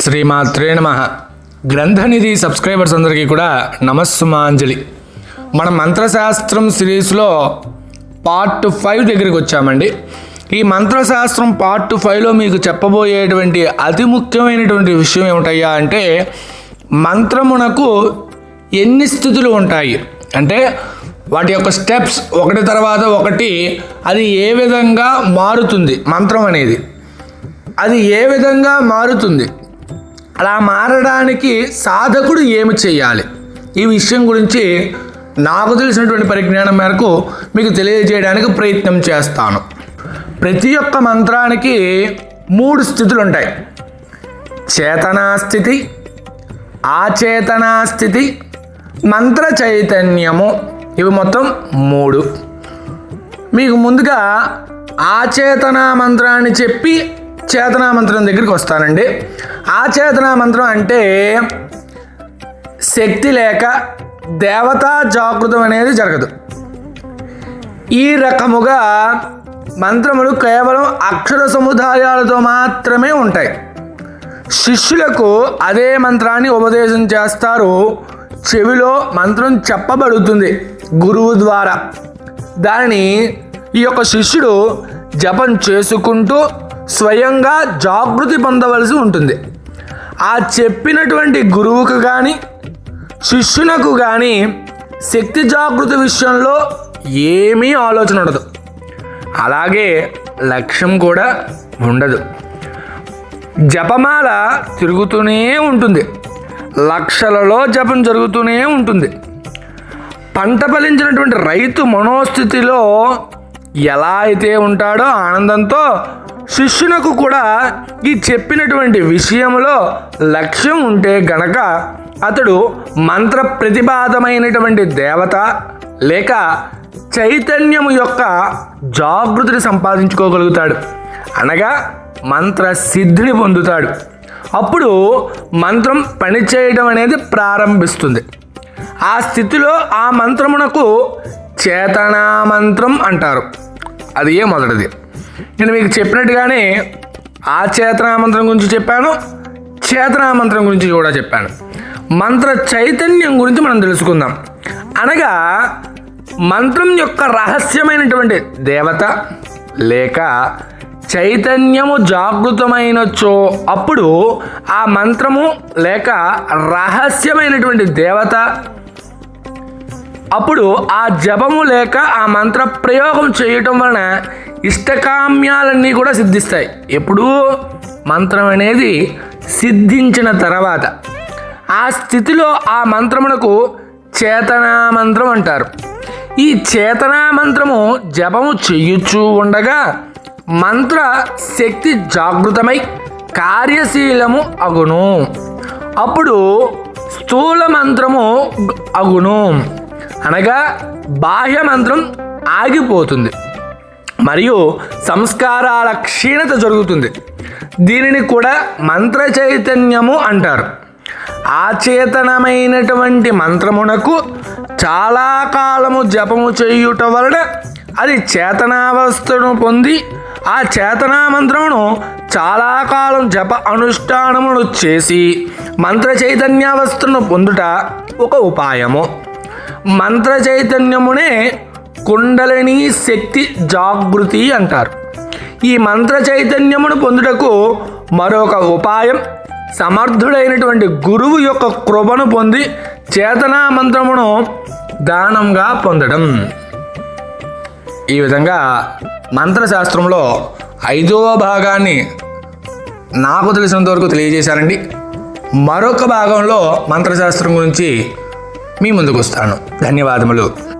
శ్రీమాత్రే నమ. గ్రంథనిధి సబ్స్క్రైబర్స్ అందరికీ కూడా నమస్సుమాంజలి. మన మంత్రశాస్త్రం సిరీస్లో పార్ట్ ఫైవ్ దగ్గరికి వచ్చామండి. ఈ మంత్రశాస్త్రం పార్ట్ ఫైవ్లో మీకు చెప్పబోయేటువంటి అతి ముఖ్యమైనటువంటి విషయం ఏమిటయ్యా అంటే మంత్రమునకు ఎన్ని స్థితులు ఉంటాయి? అంటే వాటి యొక్క స్టెప్స్ ఒకటి తర్వాత ఒకటి అది ఏ విధంగా మారుతుంది? మంత్రం అనేది. అది ఏ విధంగా మారుతుంది? అలా మారడానికి సాధకుడు ఏమి చేయాలి? ఈ విషయం గురించి నాకు తెలిసినటువంటి పరిజ్ఞానం మేరకు మీకు తెలియజేయడానికి ప్రయత్నం చేస్తాను. ప్రతి ఒక్క మంత్రానికి మూడు స్థితులు ఉంటాయి. చేతనాస్థితి ఆచేతనాస్థితి మంత్ర చైతన్యము. ఇవి మొత్తం మూడు. మీకు ముందుగా ఆచేతనా మంత్రాన్ని చెప్పి చేతనా మంత్రం దగ్గరికి వస్తానండి. ఆ చేతనా మంత్రం అంటే శక్తి లేక దేవతా జాగృతం అనేది జరగదు. ఈ రకముగా మంత్రములు కేవలం అక్షర సముదాయాలతో మాత్రమే ఉంటాయి. శిష్యులకు అదే మంత్రాన్ని ఉపదేశం చేస్తారు. చెవిలో మంత్రం చెప్పబడుతుంది గురువు ద్వారా. దానిని ఈ యొక్క శిష్యుడు జపం చేసుకుంటూ స్వయంగా జాగృతి పొందవలసి ఉంటుంది. ఆ చెప్పినటువంటి గురువుకు కానీ శిష్యునకు కానీ శక్తి జాగృతి విషయంలో ఏమీ ఆలోచన ఉండదు. అలాగే లక్ష్యం కూడా ఉండదు. జపమాల తిరుగుతూనే ఉంటుంది. లక్షలలో జపం జరుగుతూనే ఉంటుంది. పంట ఫలించినటువంటి రైతు మనోస్థితిలో ఎలా అయితే ఉంటాడో ఆనందంతో శిష్యునకు కూడా ఈ చెప్పినటువంటి విషయంలో లక్ష్యం ఉంటే గనక అతడు మంత్ర ప్రతిపాదమైనటువంటి దేవత లేక చైతన్యము యొక్క జాగృతిని సంపాదించుకోగలుగుతాడు. అనగా మంత్ర సిద్ధిని పొందుతాడు. అప్పుడు మంత్రం పనిచేయడం అనేది ప్రారంభిస్తుంది. ఆ స్థితిలో ఆ మంత్రమునకు చేతనా మంత్రం అంటారు. అది ఏ మొదటిది? నేను మీకు చెప్పినట్టుగానే ఆ చేతనామంత్రం గురించి చెప్పాను చేతనా మంత్రం గురించి కూడా చెప్పాను. మంత్ర చైతన్యం గురించి మనం తెలుసుకుందాం. అనగా మంత్రం యొక్క రహస్యమైనటువంటి దేవత లేక చైతన్యము జాగృతమైనచో అప్పుడు ఆ మంత్రము లేక రహస్యమైనటువంటి దేవత అప్పుడు ఆ జపము లేక ఆ మంత్ర ప్రయోగం చేయటం వలన ఇష్టకామ్యాలన్నీ కూడా సిద్ధిస్తాయి. ఎప్పుడూ మంత్రం అనేది సిద్ధించిన తర్వాత ఆ స్థితిలో ఆ మంత్రమునకు చేతనా మంత్రం అంటారు. ఈ చేతనా మంత్రము జపము చెయ్యొచ్చు ఉండగా మంత్ర శక్తి జాగృతమై కార్యశీలము అగును. అప్పుడు స్థూల మంత్రము అగును. అనగా బాహ్య మంత్రం ఆగిపోతుంది. మరియు సంస్కారాల క్షీణత జరుగుతుంది. దీనిని కూడా మంత్ర చైతన్యము అంటారు. ఆచేతనమైనటువంటి మంత్రమునకు చాలా కాలము జపము చేయుట వలన అది చేతనావస్థను పొంది ఆ చేతనా మంత్రమును చాలా కాలం జప అనుష్ఠానమును చేసి మంత్ర చైతన్యావస్థను పొందుట ఒక ఉపాయము. మంత్ర చైతన్యమునే కుండలిని శక్తి జాగృతి అంటారు. ఈ మంత్ర చైతన్యమును పొందుటకు మరొక ఉపాయం సమర్థుడైనటువంటి గురువు యొక్క కృపను పొంది చేతనా మంత్రమును దానంగా పొందడం. ఈ విధంగా మంత్రశాస్త్రంలో ఐదవ భాగాన్ని నాకు తెలిసినంత వరకు తెలియజేశానండి. మరొక భాగంలో మంత్రశాస్త్రం గురించి మీ ముందుకు వస్తాను. ధన్యవాదములు.